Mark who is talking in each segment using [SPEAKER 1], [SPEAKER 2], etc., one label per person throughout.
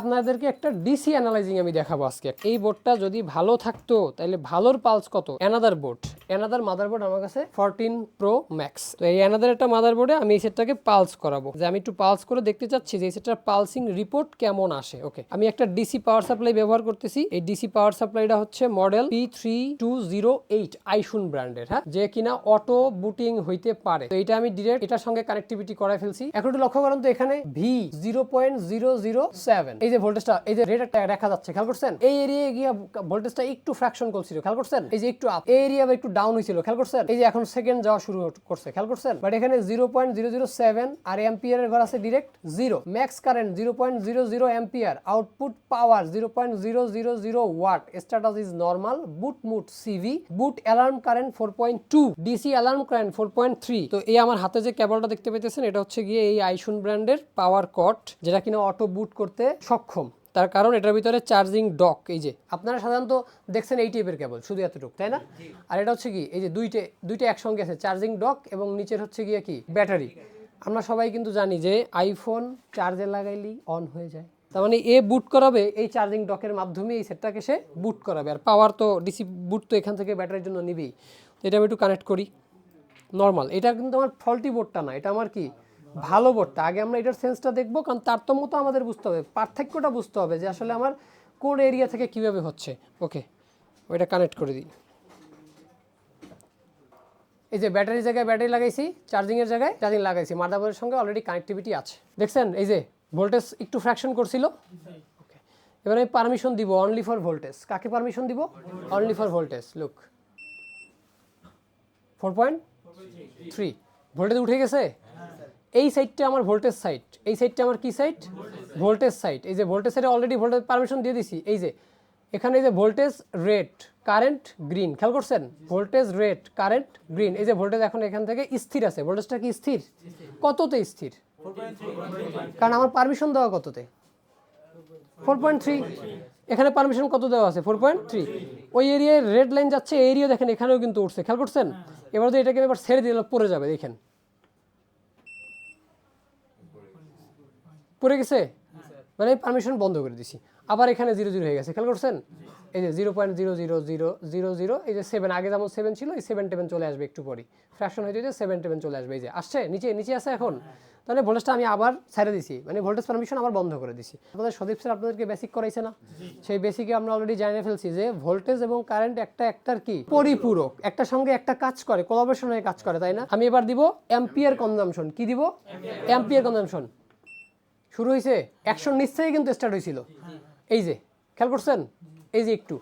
[SPEAKER 1] আপনাদেরকে একটা DC analysing আমি দেখাবো আজকে। এই বোর্ডটা যদি ভালো থাকতো তাহলে ভালোর পালস কত? অ্যানাদার বোর্ড অ্যানাদার মাদারবোর্ড আমার কাছে ফোরটিন প্রো ম্যাক্স তো এই অ্যানাদার একটা মাদারবোর্ডে আমি এই সেটটাকে পালস করাবো। যে আমি একটু পালস করে দেখতে চাচ্ছি যে এই সেটটার পালসিং রিপোর্ট কেমন আসে। ওকে আমি একটা ডিসি পাওয়ার সাপ্লাই ব্যবহার করতেছি। এই ডিসি পাওয়ার সাপ্লাইটা হচ্ছে model P three two zero eight আইসুন ব্র্যান্ডের হ্যাঁ? যে কিনা অটো বুটিং হইতে পারে। তো এটা আমি ডিরেক্ট এটার সঙ্গে কানেক্টিভিটি করাই ফেলছি। এখন একটু লক্ষ্য করেন তো এখানে V zero point zero zero seven এই যে ভোল্টেজটা এই যে রেটটা দেখা যাচ্ছে, খেয়াল করছেন? এই এরিয়ায় গিয়ে ভোল্টেজটা একটু ফ্র্যাকশন করছিল খেয়াল করছেন? এই যে একটু আপ এই এরিয়া একটু ডাউন হয়েছিল খেয়াল করছেন? এই যে এখন সেকেন্ড যাওয়া শুরু করছে, খেয়াল করছেন? বাট এখানে zero point zero zero seven আর এম্পিয়ারের ঘর আছে direct zero max current zero point zero zero ampere output power zero point zero zero zero watt status is normal boot mute CV boot alarm current four point two DC alarm current four point three তো এই আমার হাতে যে কেবলটা দেখতে পেতেছেন এটা হচ্ছে গিয়ে এই আইসুন ব্র্যান্ডের পাওয়ার কট যেটা কিনা অটো বুট করতে সক্ষম। তার কারণ এটার ভিতরে চার্জিং ডক এই যে আপনারা সাধারণত দেখছেন এই টাইপের কেবল শুধু এতটুকু তাই না? আর এটা হচ্ছে কি এই যে দুইটা দুইটা একসঙ্গে আছে চার্জিং ডক এবং নিচের হচ্ছে গিয়ে কি ব্যাটারি আমরা সবাই কিন্তু জানি যে আইফোন চার্জে লাগাইলেই অন হয়ে যায়। তার মানে এ বুট করাবে এই চার্জিং ডকের মাধ্যমে এই সেটটাকে সে বুট করাবে। আর পাওয়ার তো ডিসি বুট তো এখান থেকে ব্যাটারির জন্য নিবেই। এটা আমি একটু কানেক্ট করি। নর্মাল এটা কিন্তু আমার ফল্টি বোর্ডটা না এটা আমার কি ভালো বোর্ডটা আগে আমরা এটার সেন্সটা দেখব, কারণ তারতম্য তো আমাদের বুঝতে হবে। পার্থক্যটা বুঝতে হবে যে আসলে আমার কোন এরিয়া থেকে কীভাবে হচ্ছে। ওকে ওইটা কানেক্ট করে দিই। এই যে ব্যাটারির জায়গায় ব্যাটারি লাগাইছি চার্জিংয়ের জায়গায় চার্জিং লাগাইছি। মাদারবোর্ডের সঙ্গে অলরেডি কানেক্টিভিটি আছে। দেখছেন? এই যে ভোল্টেজ একটু ফ্র্যাকশন করছিল। ওকে এবার আমি পারমিশন দিব অনলি ফর ভোল্টেজ কাকে পারমিশন দিব? Only for voltage look four point three voltage উঠে গেছে? এই সাইডটা আমার ভোল্টেজ সাইড এই সাইডটা আমার কি সাইড ভোল্টেজ সাইড এই যে ভোল্টেজ সাইডে অলরেডি ভোল্টেজ পারমিশন দিয়ে দিছি। এই যে, এখানে এই যে ভোল্টেজ রেট কারেন্ট গ্রিন খেয়াল করছেন? ভোল্টেজ রেট কারেন্ট গ্রিন এই যে ভোল্টেজ এখন এখান থেকে স্থির আছে। ভোল্টেজটা কি স্থির? কততে স্থির? কারণ আমার পারমিশন দেওয়া কততে? ফোর পয়েন্ট থ্রি এখানে পারমিশন কত দেওয়া আছে? ফোর পয়েন্ট থ্রি ওই এরিয়ায় রেড লাইন যাচ্ছে এরিয়া দেখেন, এখানেও কিন্তু উঠছে। খেয়াল করছেন? এবার তো এটাকে এবার ছেড়ে দিলে পড়ে যাবে, দেখেন। পড়ে গেছে? মানে পারমিশন বন্ধ করে দিছি। আবার এখানে জিরো জিরো হয়ে গেছে। খেয়াল করছেন? এই যে zero point zero zero zero zero zero এই যে সেভেন আগে যেমন সেভেন ছিল, এই সেভেন টেভেন চলে আসবে একটু পরই। ফ্র্যাকশন হয়ে যে সেভেন টেভেন চলে আসবে। এই যে আসছে? নিচে নিচে আছে এখন? তাহলে ভোল্টেজটা আমি আবার ছেড়ে দিছি। মানে ভোল্টেজ পারমিশন আবার বন্ধ করে দিছি। আপনাদের সদীপ স্যার আপনাদেরকে বেসিক করাইছে না? সেই বেসিকে আমরা অলরেডি জানিয়ে ফেলছি যে ভোল্টেজ এবং কারেন্ট একটা, একটার কি? পরিপূরক। একটা সঙ্গে একটা কাজ করে কোলাবোরেশন হয়ে কাজ করে, তাই না? আমি এবার দিব অ্যাম্পিয়ার কনজামশন কি দিব? অ্যাম্পিয়ার কনজামশন শুরু হয়েছে অ্যাকশন নিশ্চয়ই কিন্তু স্টার্ট হয়েছিল এই যে, খেয়াল করছেন? এই যে একটু।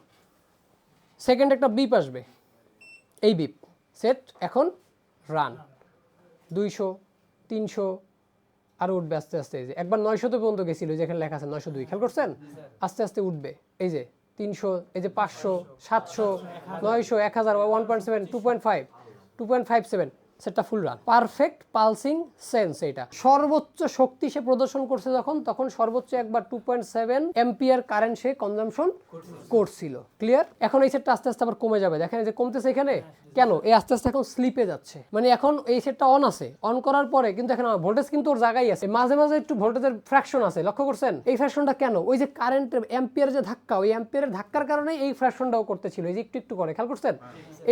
[SPEAKER 1] সেকেন্ড একটা বিপ আসবে। এই বিপ সেট এখন রান দুইশো, তিনশো আরও উঠবে আস্তে আস্তে, এই যে। একবার নয়শোতে পর্যন্ত গেছিল যেখানে লেখা আছে নয়শো দুই। খেয়াল করছেন? আস্তে আস্তে উঠবে। এই যে, তিনশো, এই যে পাঁচশো, সাতশো, নয়শো, এক হাজার one point seven two point five two point five seven সেটটা full run perfect pulsing sense এটা। সর্বোচ্চ শক্তি সে প্রদর্শন করছে যখন, তখন সর্বোচ্চ একবার two point seven ampere current সে কনজামশন করছিল। ক্লিয়ার এখন এই সেটটা আস্তে আস্তে আবার কমে যাবে। দেখেন যে কমতেছে এখানে। কেন? এই আস্তে আস্তে এখন স্লিপে যাচ্ছে। মানে এখন এই সেটটা অন আছে। অন করার পরে কিন্তু এখন ভোল্টেজ কিন্তু ওর জায়গায় আছে। মাঝে মাঝে একটু ভোল্টেজের ফ্র্যাকশন আছে। লক্ষ্য করছেন? এই ফ্র্যাকশনটা কেন? ওই যে কারেন্ট এম্পিয়ার যে ধাক্কা, ওই এম্পিয়ারের ধাক্কার কারণে এই ফ্র্যাকশনটাও করতেছিল। এই যে একটু একটু করে। খেয়াল করছেন?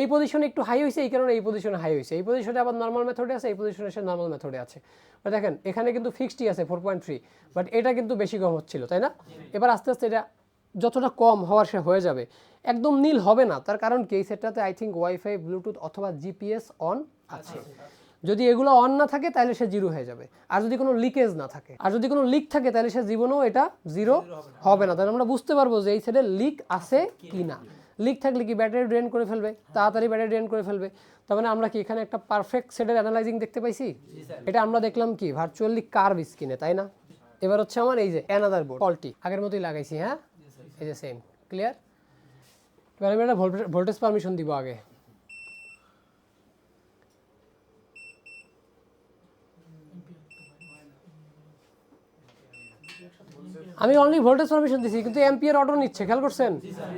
[SPEAKER 1] এই পজিশনে একটু হাই হয়েছে এই কারণে এই পজিশনে হাই হয়েছে এই পজিশনে আবার নর্মাল মেথডে আছে এই পজিশনে সে নর্মাল মেথডে আছে। বা দেখেন এখানে কিন্তু ফিক্সডই আছে ফোর পয়েন্ট থ্রি বাট এটা কিন্তু বেশি কম হচ্ছিল তাই না? এবার আস্তে আস্তে এটা যতটা কম হওয়ার সে হয়ে যাবে একদম নীল হবে না তার কারণ কি? এই সেটটাতে আই থিঙ্ক ওয়াইফাই ব্লুটুথ অথবা জিপিএস অন আছে। যদি এগুলো অন না থাকে তাহলে সে জিরো হয়ে যাবে। আর যদি কোনো লিকেজ না থাকে আর যদি কোনো লিক থাকে তাহলে সে জীবনেও এটা জিরো হবে না। তাহলে আমরা বুঝতে পারব যে এই সেটে লিক আছে কি না লিক থাকলে কি ব্যাটারি ড্রেন করে ফেলবে? তাড়াতাড়ি ব্যাটারি ড্রেন করে ফেলবে। তার মানে আমরা কি এখানে একটা পারফেক্ট সেটের অ্যানালাইজিং দেখতে পাইছি? এটা আমরা দেখলাম কি? ভার্চুয়ালি কার্ভ স্ক্রিনে তাই না? এবার হচ্ছে আমার এই যে অ্যানাদার বোর্ড কলটি আগের মতোই লাগাইছি হ্যাঁ? এই যে সেম ক্লিয়ার এবার আমি একটা ভোল্টেজ পারমিশন দিব আগে। আমি অনলি ভোল্টেজ পারমিশন দিছি, কিন্তু এম্পিয়ার অটো নিচ্ছে, খেয়াল করছেন?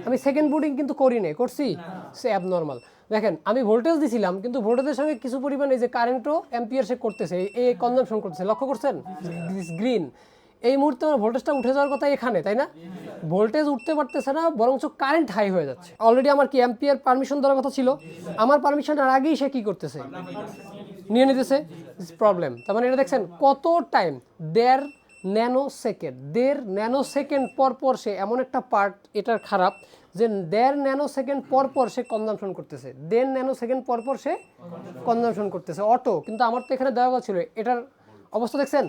[SPEAKER 1] আমি সেকেন্ড বুটিং কিন্তু করি নাই, করছি? সে অ্যাবনর্মাল দেখেন, আমি ভোল্টেজ দিছিলাম, কিন্তু ভোল্টেজের সঙ্গে কিছু পরিমাণ যে কারেন্টও এম্পিয়ার সে করতেছে, এই কনজামশন করতেছে, লক্ষ্য করছেন? গ্রিন এই মুহূর্তে আমার ভোল্টেজটা উঠে যাওয়ার কথা এখানে, তাই না? ভোল্টেজ উঠতে পারতেছে না, বরঞ্চ কারেন্ট হাই হয়ে যাচ্ছে। অলরেডি আমার কি অ্যাম্পিয়ার পারমিশন দেওয়ার কথা ছিল? আমার পারমিশনের আগেই সে কি করতেছে? নিয়ে নিতেছে? প্রবলেম তার মানে এটা দেখছেন, কত টাইম দেড় ন্যানো সেকেন্ড দেড় ন্যানো সেকেন্ড পর পর সে এমন একটা পার্ট এটার খারাপ, যে দেড় ন্যানো সেকেন্ড পর পর সে কনজামশন করতেছে। দেড় ন্যানো সেকেন্ড পর পর সে কনজামশন করতেছে। অটো, কিন্তু আমার তো এখানে দেওয়া ছিল, এটার অবস্থা দেখছেন?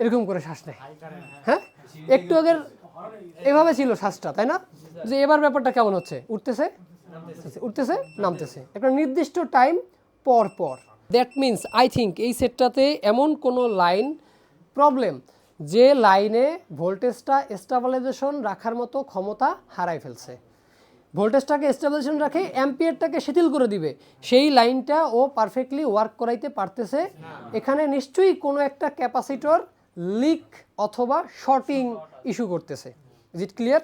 [SPEAKER 1] এরকম করে শ্বাস নেয়। হ্যাঁ? একটু আগের এভাবে ছিল শ্বাসটা, তাই না? যে এবার ব্যাপারটা কেমন হচ্ছে? উঠতেছে? উঠতেছে? নামতেছে। একটা নির্দিষ্ট টাইম পর পর। দ্যাট মিন্স আই থিঙ্ক এই সেটটাতে এমন কোনো লাইন প্রবলেম যে লাইনে ভোল্টেজটা স্টাবলাইজেশন রাখার মতো ক্ষমতা হারাই ফেলছে। ভোল্টেজটাকে স্টেবিলাইজেশন রাখে, অ্যাম্পিয়ারটাকে শিথিল করে দিবে। সেই লাইনটা ও পারফেক্টলি ওয়ার্ক করাইতে পারতেছে। এখানে নিশ্চয়ই কোনো একটা ক্যাপাসিটর লিক অথবা শর্টিং ইস্যু করতেছে। Is it clear